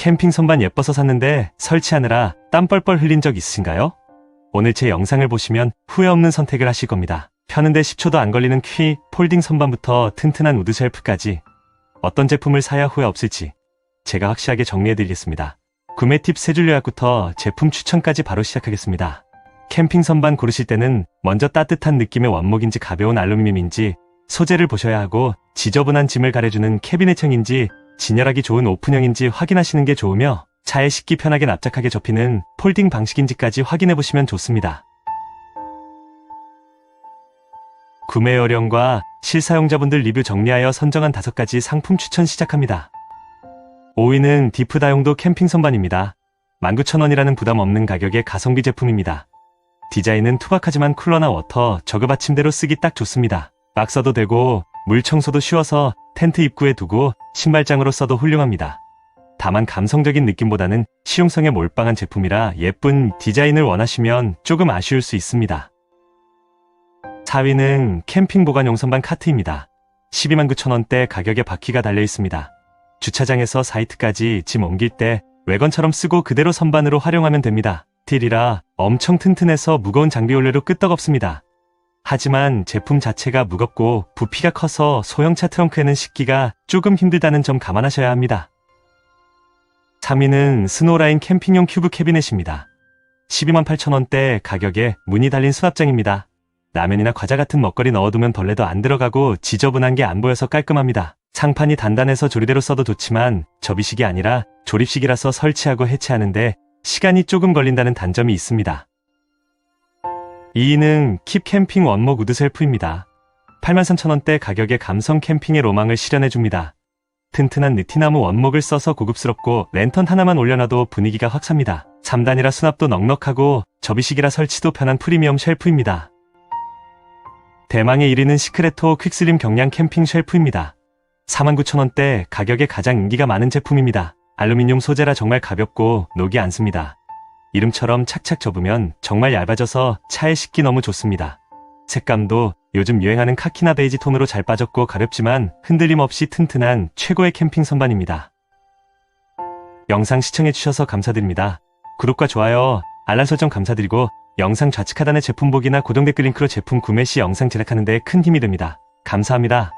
캠핑 선반 예뻐서 샀는데 설치하느라 땀 뻘뻘 흘린 적 있으신가요? 오늘 제 영상을 보시면 후회 없는 선택을 하실 겁니다. 펴는데 10초도 안 걸리는 퀴 폴딩 선반부터 튼튼한 우드 쉘프까지 어떤 제품을 사야 후회 없을지 제가 확실하게 정리해드리겠습니다. 구매 팁 세줄 요약부터 제품 추천까지 바로 시작하겠습니다. 캠핑 선반 고르실 때는 먼저 따뜻한 느낌의 원목인지 가벼운 알루미늄인지 소재를 보셔야 하고 지저분한 짐을 가려주는 캐비넷형인지 진열하기 좋은 오픈형인지 확인하시는 게 좋으며 차에 싣기 편하게 납작하게 접히는 폴딩 방식인지까지 확인해 보시면 좋습니다. 구매 요령과 실사용자분들 리뷰 정리하여 선정한 다섯 가지 상품 추천 시작합니다. 5위는 디프 다용도 캠핑 선반입니다. 19,000원이라는 부담 없는 가격의 가성비 제품입니다. 디자인은 투박하지만 쿨러나 워터, 저그 받침대로 쓰기 딱 좋습니다. 막 써도 되고 물 청소도 쉬워서 텐트 입구에 두고 신발장으로 써도 훌륭합니다. 다만 감성적인 느낌보다는 실용성에 몰빵한 제품이라 예쁜 디자인을 원하시면 조금 아쉬울 수 있습니다. 4위는 캠핑 보관용 선반 카트입니다. 12만 9천원대 가격에 바퀴가 달려 있습니다. 주차장에서 사이트까지 짐 옮길 때 외건처럼 쓰고 그대로 선반으로 활용하면 됩니다. 딜이라 엄청 튼튼해서 무거운 장비 올려도 끄떡없습니다. 하지만 제품 자체가 무겁고 부피가 커서 소형차 트렁크에는 싣기가 조금 힘들다는 점 감안하셔야 합니다. 3위는 스노라인 캠핑용 큐브 캐비넷입니다. 12만 8천원대 가격에 문이 달린 수납장입니다. 라면이나 과자 같은 먹거리 넣어두면 벌레도 안 들어가고 지저분한 게 안 보여서 깔끔합니다. 상판이 단단해서 조리대로 써도 좋지만 접이식이 아니라 조립식이라서 설치하고 해체하는데 시간이 조금 걸린다는 단점이 있습니다. 2위는 킵 캠핑 원목 우드 셀프입니다. 83,000원대 가격에 감성 캠핑의 로망을 실현해줍니다. 튼튼한 느티나무 원목을 써서 고급스럽고 랜턴 하나만 올려놔도 분위기가 확 삽니다. 3단이라 수납도 넉넉하고 접이식이라 설치도 편한 프리미엄 쉘프입니다. 대망의 1위는 시크레토 퀵슬림 경량 캠핑 쉘프입니다. 49,000원대 가격에 가장 인기가 많은 제품입니다. 알루미늄 소재라 정말 가볍고 녹이 않습니다. 이름처럼 착착 접으면 정말 얇아져서 차에 싣기 너무 좋습니다. 색감도 요즘 유행하는 카키나 베이지 톤으로 잘 빠졌고 가렵지만 흔들림 없이 튼튼한 최고의 캠핑 선반입니다. 영상 시청해주셔서 감사드립니다. 구독과 좋아요, 알람 설정 감사드리고 영상 좌측 하단의 제품 보기나 고정 댓글 링크로 제품 구매 시 영상 제작하는 데 큰 힘이 됩니다. 감사합니다.